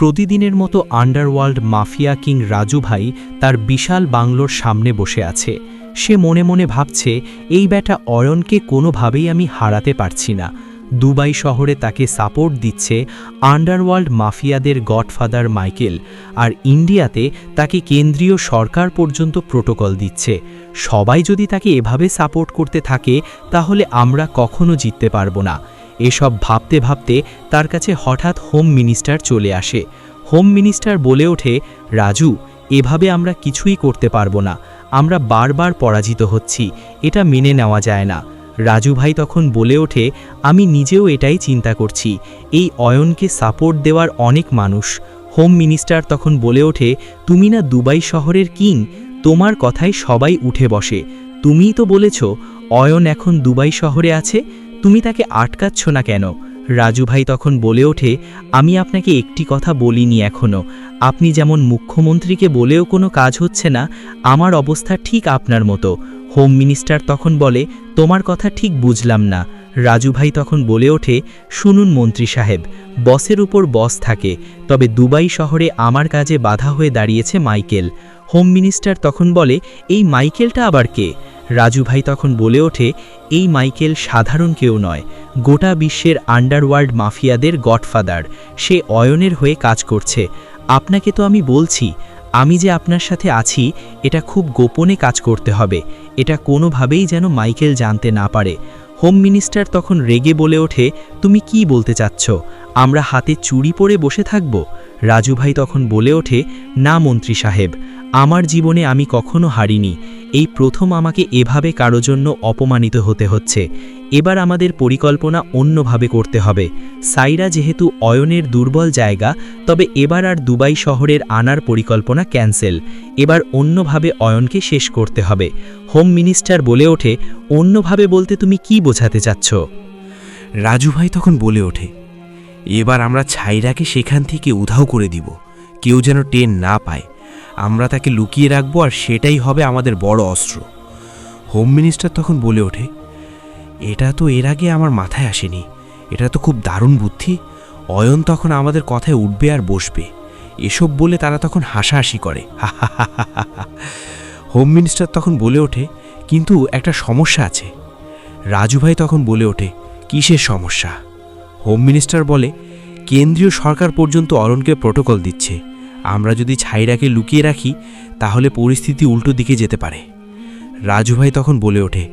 প্রতিদিনের মতো underworld mafia king Raju ভাই তার বিশাল বাংলোর সামনে বসে আছে। সে মনে মনে ভাবছে, এই ব্যাটা অয়নকে কোনোভাবেই আমি হারাতে পারছি না। দুবাই শহরে তাকে সাপোর্ট দিচ্ছে আন্ডারওয়ার্ল্ড মাফিয়াদের গডফাদার মাইকেল, আর ইন্ডিয়াতে তাকে কেন্দ্রীয় সরকার পর্যন্ত প্রোটোকল দিচ্ছে। সবাই যদি তাকে এভাবে সাপোর্ট করতে থাকে, তাহলে আমরা কখনো জিততে পারব না। এসব ভাবতে ভাবতে তার কাছে হঠাৎ হোম মিনিস্টার চলে আসে। হোম মিনিস্টার বলে ওঠে, রাজু, এভাবে আমরা কিছুই করতে পারব না। আমরা বারবার পরাজিত হচ্ছি। এটা মেনে নেওয়া যায় না। রাজু ভাই তখন বলে ওঠে, আমি নিজেও এটাই চিন্তা করছি। এই অয়নকে সাপোর্ট দেওয়ার অনেক মানুষ। হোম মিনিস্টার তখন বলে ওঠে, তুমি না দুবাই শহরের কিং? তোমার কথায় সবাই উঠে বসে। তুমিই তো বলেছ, অয়ন এখন দুবাই শহরে আছে? তুমি তাকে আটকাচ্ছ না কেন? রাজু ভাই তখন বলে ওঠে, আমি আপনাকে একটি কথা বলিনি এখনও আপনি যেমন মুখ্যমন্ত্রীকে বলেও কোনো কাজ হচ্ছে না, আমার অবস্থা ঠিক আপনার মতো। হোম মিনিস্টার তখন বলে, তোমার কথা ঠিক বুঝলাম না। রাজু ভাই তখন বলে ওঠে, শুনুন মন্ত্রী সাহেব, বসের উপর বস থাকে, তবে দুবাই শহরে আমার কাজে বাধা হয়ে দাঁড়িয়েছে মাইকেল। হোম মিনিস্টার তখন বলে, এই মাইকেলটা আবার কে? রাজু ভাই তখন বলে ওঠে, এই মাইকেল সাধারণ কেউ নয়। গোটা বিশ্বের আন্ডারওয়ার্ল্ড মাফিয়াদের গডফাদার। সে অয়নের হয়ে কাজ করছে। আপনাকে তো আমি বলছি, আমি যে আপনার সাথে আছি, এটা খুব গোপনে কাজ করতে হবে। এটা কোনোভাবেই যেন মাইকেল জানতে না পারে। হোম মিনিস্টার তখন রেগে বলে ওঠে, তুমি কি বলতে চাচ্ছ? আমরা হাতে চুরি পরে বসে থাকব? রাজু ভাই তখন বলে ওঠে, না মন্ত্রী সাহেব আমার জীবনে আমি কখনো হারিনি। এই প্রথম আমাকে এভাবে কারও জন্য অপমানিত হতে হচ্ছে। এবার আমাদের পরিকল্পনা অন্যভাবে করতে হবে। সাইরা যেহেতু অয়নের দুর্বল জায়গা, তবে এবার আর দুবাই শহরের আনার পরিকল্পনা ক্যান্সেল। এবার অন্যভাবে অয়নকে শেষ করতে হবে। হোম মিনিস্টার বলে ওঠে, অন্যভাবে বলতে তুমি কি বোঝাতে চাচ্ছ? রাজু ভাই তখন বলে ওঠে, এবার আমরা ছাইরাকে সেখান থেকে উধাও করে দিব। কেউ যেন টেন না পায়। আমরা তাকে লুকিয়ে রাখব আর সেটাই হবে আমাদের বড় অস্ত্র। হোম মিনিস্টার তখন বলে ওঠে, এটা তো এর আগে আমার মাথায় আসেনি। এটা তো খুব দারুণ বুদ্ধি। অয়ন তখন আমাদের কথায় উঠবে আর বসবে। এসব বলে তারা তখন হাসাহাসি করে। হোম মিনিস্টার তখন বলে ওঠে, কিন্তু একটা সমস্যা আছে। রাজু ভাই তখন বলে ওঠে, কিসের সমস্যা? হোম মিনিস্টার বলে, কেন্দ্রীয় সরকার পর্যন্ত অরণকে প্রোটোকল দিচ্ছে। আমরা যদি ছাইরাকে লুকিয়ে রাখি, তাহলে পরিস্থিতি উল্টো দিকে যেতে পারে। রাজু ভাই তখন বলে ওঠে,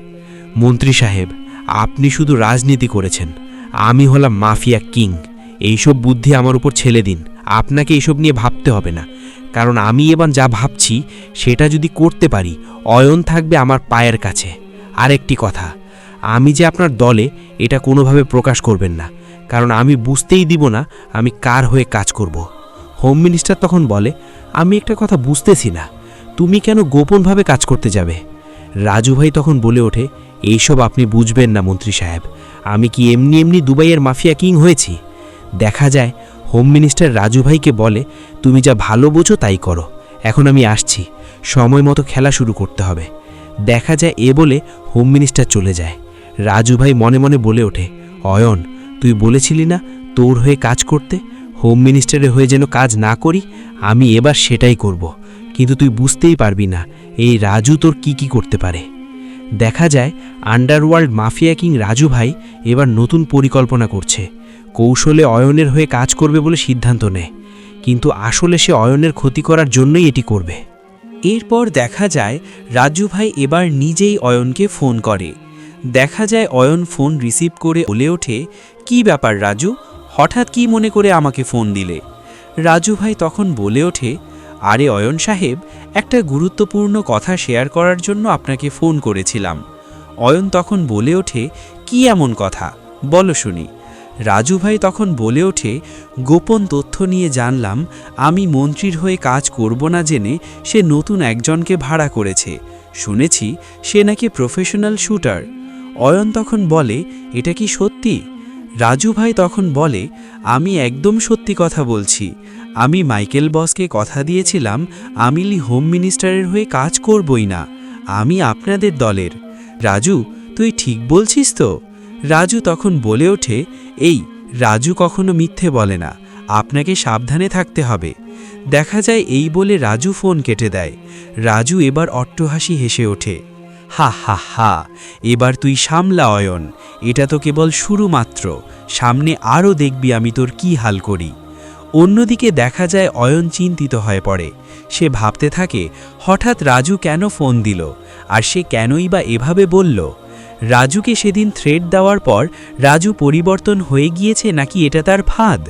মন্ত্রী সাহেব, আপনি শুধু রাজনীতি করেছেন, আমি হলাম মাফিয়া কিং। এইসব বুদ্ধি আমার উপর ছেলে দিন, আপনাকে এইসব নিয়ে ভাবতে হবে না। কারণ আমি এবার যা ভাবছি, সেটা যদি করতে পারি, অয়ন থাকবে আমার পায়ের কাছে। আরেকটি কথা, আমি যে আপনার দলে, এটা কোনোভাবে প্রকাশ করবেন না। কারণ আমি বুঝতেই দিব না, আমি কার হয়ে কাজ করব। হোম মিনিস্টার তখন বলে, আমি একটা কথা বুঝতেছি না। তুমি কেন গোপনভাবে কাজ করতে যাবে? রাজু ভাই তখন বলে ওঠে, এইসব আপনি বুঝবেন না মন্ত্রী সাহেব। আমি কি এমনি এমনি দুবাইয়ের মাফিয়া কিং হয়েছি? দেখা যায় হোম মিনিস্টার রাজু ভাইকে বলে, তুমি যা ভালো বোঝো তাই করো। এখন আমি আসছি। সময় মতো খেলা শুরু করতে হবে। দেখা যায়, এ বলে হোম মিনিস্টার চলে যায়। রাজু ভাই মনে মনে বলে ওঠে, অয়ন, তুই বলেছিলি না তোর হয়ে কাজ করতে? হোম মিনিস্টারের হয়ে যেন কাজ না করি, আমি এবার সেটাই করব। কিন্তু তুই বুঝতেই পারবি না, এই রাজু তোর কি কি করতে পারে। দেখা যায় আন্ডারওয়ার্ল্ড মাফিয়া কিং রাজু ভাই এবার নতুন পরিকল্পনা করছে। কৌশলে অয়নের হয়ে কাজ করবে বলে সিদ্ধান্ত নেয়। কিন্তু আসলে সে অয়নের ক্ষতি করার জন্যই এটি করবে। এরপর দেখা যায়, রাজু ভাই এবার নিজেই অয়নকে ফোন করে। দেখা যায়, অয়ন ফোন রিসিভ করে বলে ওঠে, কি ব্যাপার রাজু? হঠাৎ কি মনে করে আমাকে ফোন দিলে? রাজু ভাই তখন বলে ওঠে, আরে অয়ন সাহেব, একটা গুরুত্বপূর্ণ কথা শেয়ার করার জন্য আপনাকে ফোন করেছিলাম। অয়ন তখন বলে ওঠে, কি এমন কথা? বলো শুনি। রাজু ভাই তখন বলে ওঠে, গোপন তথ্য নিয়ে জানলাম, আমি মন্ত্রীর হয়ে কাজ করব না জেনে সে নতুন একজনকে ভাড়া করেছে। শুনেছি সে নাকি প্রফেশনাল শ্যুটার অয়ন তখন বলে, এটা কি সত্যি? রাজু ভাই তখন বলে, আমি একদম সত্যি কথা বলছি। আমি মাইকেল বসকে কথা দিয়েছিলাম আমিলি হোম মিনিস্টারের হয়ে কাজ করবই না। আমি আপনাদের দলের। রাজু, তুই ঠিক বলছিস তো? রাজু তখন বলে ওঠে, এই, রাজু কখনো মিথ্যে বলে না। আপনাকে সাবধানে থাকতে হবে। দেখা যায় এই বলে রাজু ফোন কেটে দেয়। রাজু এবার অট্টহাসি হেসে ওঠে। হা হা হা, এবার তুই সামলা, অয়ন। এটা তো কেবল শুরু মাত্র সামনে আরও দেখবি আমি তোর কি হাল করি। অন্যদিকে দেখা যায় অয়ন চিন্তিত হয়ে পড়ে। সে ভাবতে থাকে, হঠাৎ রাজু কেন ফোন দিল? আর সে কেনই বা এভাবে বলল? রাজুকে সেদিন থ্রেড দেওয়ার পর রাজু পরিবর্তন হয়ে গিয়েছে নাকি এটা তার ফাঁদ?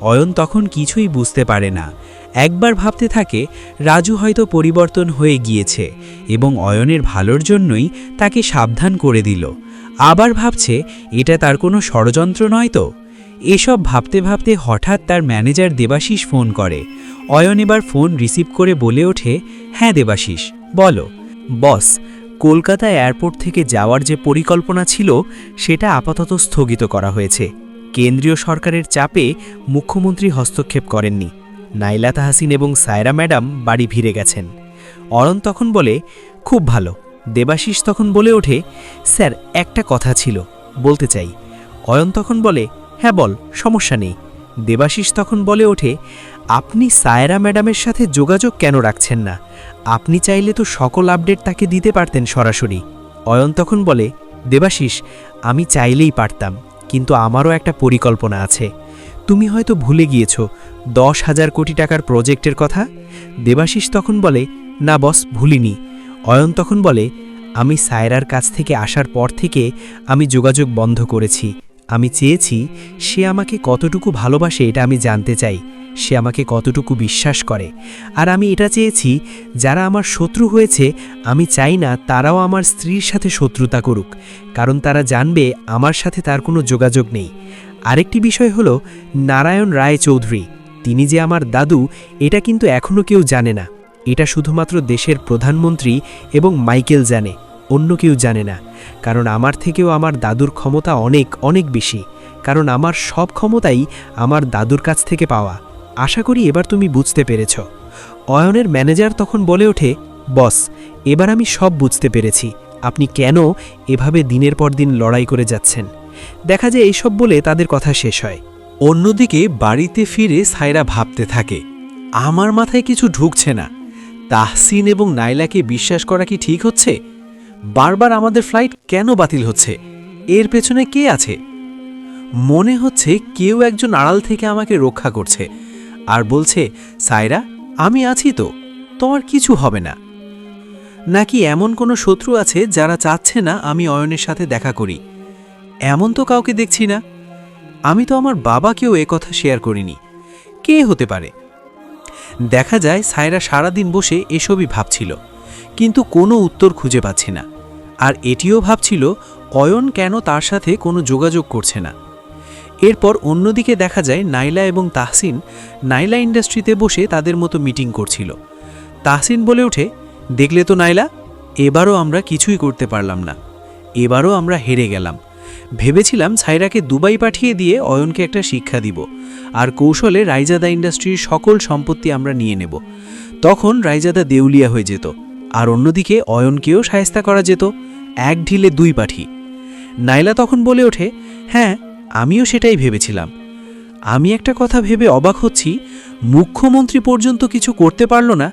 অয়ন তখন কিছুই বুঝতে পারে না। একবার ভাবতে থাকে, রাজু হয়তো পরিবর্তন হয়ে গিয়েছে এবং অয়নের ভালোর জন্যই তাকে সাবধান করে দিল। আবার ভাবছে, এটা তার কোনো ষড়যন্ত্র নয় তো? এসব ভাবতে ভাবতে হঠাৎ তার ম্যানেজার দেবাশিস ফোন করে। অয়ন এবার ফোন রিসিভ করে বলে ওঠে হ্যাঁ দেবাশিস, বলো। বস, কলকাতা এয়ারপোর্ট থেকে যাওয়ার যে পরিকল্পনা ছিল, সেটা আপাতত স্থগিত করা হয়েছে। কেন্দ্রীয় সরকারের চাপে মুখ্যমন্ত্রী হস্তক্ষেপ করেননি। নাইলা তাহাসিন এবং সায়রা ম্যাডাম বাড়ি ফিরে গেছেন। অরণ তখন বলে, খুব ভালো। দেবাশিস তখন বলে ওঠে, স্যার, একটা কথা ছিল, বলতে চাই। অয়ন তখন বলে হ্যাঁ বল, সমস্যা নেই। দেবাশিস তখন বলে ওঠে, আপনি সায়রা ম্যাডামের সাথে যোগাযোগ কেন রাখছেন না? আপনি চাইলে তো সকল আপডেট তাকে দিতে পারতেন সরাসরি। অয়ন তখন বলে, দেবাশিস, আমি চাইলেই পারতাম, কিন্তু আমারও একটা পরিকল্পনা আছে। তুমি হয়তো ভুলে গিয়েছ, দশ হাজার কোটি টাকার প্রজেক্টের কথা? দেবাশিস তখন বলে, না বস, ভুলিনি। অয়ন তখন বলে, আমি সায়রার কাছ থেকে আসার পর থেকে আমি যোগাযোগ বন্ধ করেছি। আমি চেয়েছি সে আমাকে কতটুকু ভালোবাসে এটা আমি জানতে চাই। সে আমাকে কতটুকু বিশ্বাস করে। আর আমি এটা চেয়েছি, যারা আমার শত্রু হয়েছে, আমি চাই না তারাও আমার স্ত্রীর সাথে শত্রুতা করুক। কারণ তারা জানবে আমার সাথে তার কোনো যোগাযোগ নেই। আরেকটি বিষয় হলো নারায়ণ রায় চৌধুরী তিনি যে আমার দাদু, এটা কিন্তু এখনও কেউ জানে না। এটা শুধুমাত্র দেশের প্রধানমন্ত্রী এবং মাইকেল জানে, অন্য কেউ জানে না। কারণ আমার থেকেও আমার দাদুর ক্ষমতা অনেক অনেক বেশি। কারণ আমার সব ক্ষমতাই আমার দাদুর কাছ থেকে পাওয়া। আশা করি এবার তুমি বুঝতে পেরেছ। অয়নের ম্যানেজার তখন বলে ওঠে, বস, এবার আমি সব বুঝতে পেরেছি। আপনি কেন এভাবে দিনের পর দিন লড়াই করে যাচ্ছেন? দেখা যায় এইসব বলে তাদের কথা শেষ হয়। অন্যদিকে বাড়িতে ফিরে সায়রা ভাবতে থাকে, আমার মাথায় কিছু ঢুকছে না। তাহসিন এবং নাইলাকে বিশ্বাস করা কি ঠিক হচ্ছে? বারবার আমাদের ফ্লাইট কেন বাতিল হচ্ছে? এর পেছনে কে আছে? মনে হচ্ছে কেউ একজন আড়াল থেকে আমাকে রক্ষা করছে আর বলছে সায়রা আমি আছি তো, তোমার কিছু হবে না। নাকি এমন কোনো শত্রু আছে যারা চাচ্ছে না আমি অয়নের সাথে দেখা করি? এমন তো কাউকে দেখছি না। আমি তো আমার বাবাকেও এ কথা শেয়ার করিনি। কে হতে পারে? দেখা যায় সায়রা সারাদিন বসে এসবই ভাবছিল, কিন্তু কোনো উত্তর খুঁজে পাচ্ছে না। আর এটিও ভাবছিল, অয়ন কেন তার সাথে কোনো যোগাযোগ করছে না। এরপর অন্যদিকে দেখা যায়, নাইলা এবং তাহসিন নাইলা ইন্ডাস্ট্রিতে বসে তাদের মতো মিটিং করছিল। তাহসিন বলে ওঠে, দেখলে তো নাইলা, এবারও আমরা কিছুই করতে পারলাম না। এবারও আমরা হেরে গেলাম। ভেবেছিলাম ছাইরাকে দুবাই পাঠিয়ে দিয়ে অয়নকে একটা শিক্ষা দিব, আর কৌশলে রাইজাদা ইন্ডাস্ট্রির সকল সম্পত্তি আমরা নিয়ে নেব। তখন রাইজাদা দেউলিয়া হয়ে যেত, আর অন্যদিকে অয়নকেও সায়স্তা করা যেত, এক ঢিলে দুই পাঠি। নাইলা তখন বলে ওঠে হ্যাঁ আমিও সেটাই ভেবেছিলাম। আমি একটা কথা ভেবে অবাক হচ্ছি, মুখ্যমন্ত্রী পর্যন্ত কিছু করতে পারল না,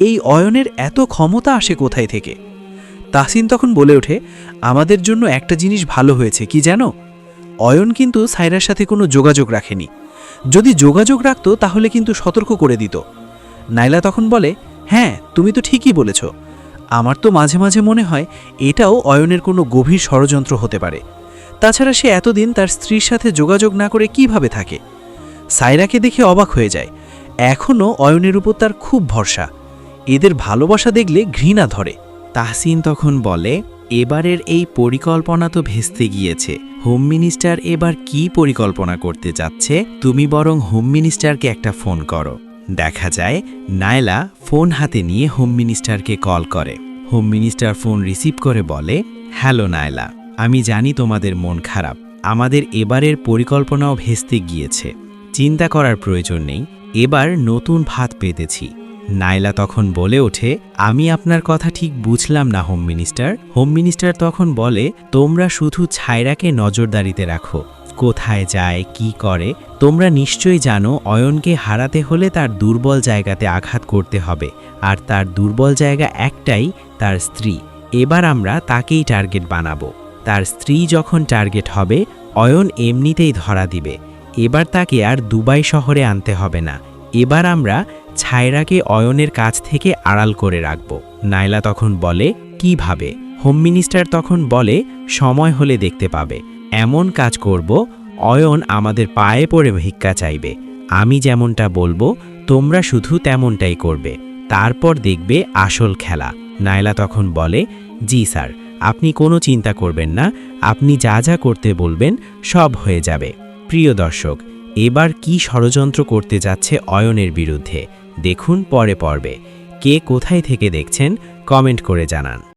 এই অয়নের এত ক্ষমতা আসে কোথায় থেকে? তাসিন তখন বলে ওঠে, আমাদের জন্য একটা জিনিস ভালো হয়েছে, কি জানো? অয়ন কিন্তু সাইরার সাথে কোনো যোগাযোগ রাখেনি। যদি যোগাযোগ রাখত, তাহলে কিন্তু সতর্ক করে দিত। নাইলা তখন বলে হ্যাঁ তুমি তো ঠিকই বলেছ। আমার তো মাঝে মাঝে মনে হয়, এটাও অয়নের কোনো গভীর ষড়যন্ত্র হতে পারে। তাছাড়া সে এতদিন তার স্ত্রীর সাথে যোগাযোগ না করে কীভাবে থাকে? সাইরাকে দেখে অবাক হয়ে যায়। এখনও অয়নের উপর তার খুব ভরসা। এদের ভালোবাসা দেখলে ঘৃণা ধরে। তাহসিন তখন বলে, এবারের এই পরিকল্পনা তো ভেস্তে গিয়েছে। হোম মিনিস্টার এবার কি পরিকল্পনা করতে যাচ্ছে তুমি বরং হোম মিনিস্টারকে একটা ফোন করো। দেখা যায়, নায়লা ফোন হাতে নিয়ে হোম মিনিস্টারকে কল করে। হোম মিনিস্টার ফোন রিসিভ করে বলে, হ্যালো নায়লা, আমি জানি তোমাদের মন খারাপ। আমাদের এবারের পরিকল্পনাও ভেস্তে গিয়েছে। চিন্তা করার প্রয়োজন নেই। এবার নতুন ভাত পেতেছি। নাইলা তখন বলে ওঠে, আমি আপনার কথা ঠিক বুঝলাম না, হোম মিনিস্টার। হোম মিনিস্টার তখন বলে, তোমরা শুধু ছায়রাকে নজরদারিতে রাখো। কোথায় যায়, কি করে, তোমরা নিশ্চয়ই জানো, অয়নকে হারাতে হলে তার দুর্বল জায়গাতে আঘাত করতে হবে। আর তার দুর্বল জায়গা একটাই, তার স্ত্রী। এবার আমরা তাকেই টার্গেট বানাবো। তার স্ত্রী যখন টার্গেট হবে, অয়ন এমনিতেই ধরা দিবে। এবার তাকে আর দুবাই শহরে আনতে হবে না। এবার আমরা ছায়রাকে অয়নের কাছ থেকে আড়াল করে রাখব। নাইলা তখন বলে কীভাবে হোম মিনিস্টার তখন বলে, সময় হলে দেখতে পাবে। এমন কাজ করব, অয়ন আমাদের পায়ে পড়ে ভিক্ষা চাইবে। আমি যেমনটা বলব, তোমরা শুধু তেমনটাই করবে। তারপর দেখবে আসল খেলা। নাইলা তখন বলে, জি স্যার, আপনি কোনো চিন্তা করবেন না। আপনি যা যা করতে বলবেন, সব হয়ে যাবে। প্রিয় দর্শক, এবার কি ষড়যন্ত্র করতে যাচ্ছে অয়নের বিরুদ্ধে? দেখুন পরে পর্বে। কে কোথায় থেকে দেখছেন কমেন্ট করে জানান।